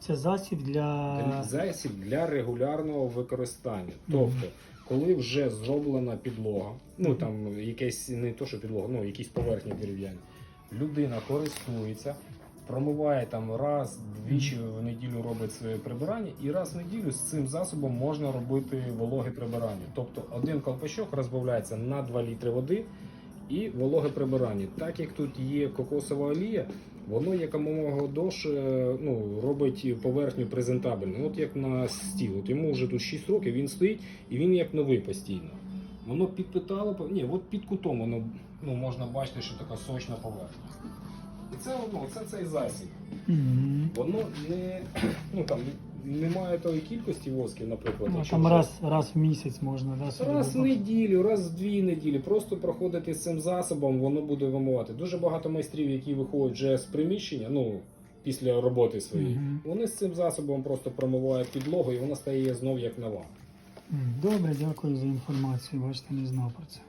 Це засіб для. засіб для регулярного використання. Тобто, коли вже зроблена підлога, ну там якесь не то, що підлога, ну якісь поверхні дерев'яні, людина користується, промиває там раз, двічі в неділю робить своє прибирання, і раз в неділю з цим засобом можна робити вологе прибирання. Тобто один колпачок розбавляється на 2 літри води. І вологе прибирання. Так як тут є кокосова олія, воно якомога довше ну, робить поверхню презентабельною. От як на стіл. От йому вже тут 6 років, він стоїть і він як новий постійно. Воно підпитало, ні, от під кутом воно ну, можна бачити, що така сочна поверхня. І це, ну, це цей засіб. Воно не, ну, там, немає тої кількості восків, наприклад. Ну, якщо там вже- раз, раз в місяць можна, да, собі Раз в неділю, раз в дві неділі. Просто проходити з цим засобом, воно буде вимивати. Дуже багато майстрів, які виходять вже з приміщення, ну після роботи своєї, Мгм. вони з цим засобом просто промивають підлогу і вона стає знов як нова. М, Добре, дякую за інформацію. Бачите, не знав про це.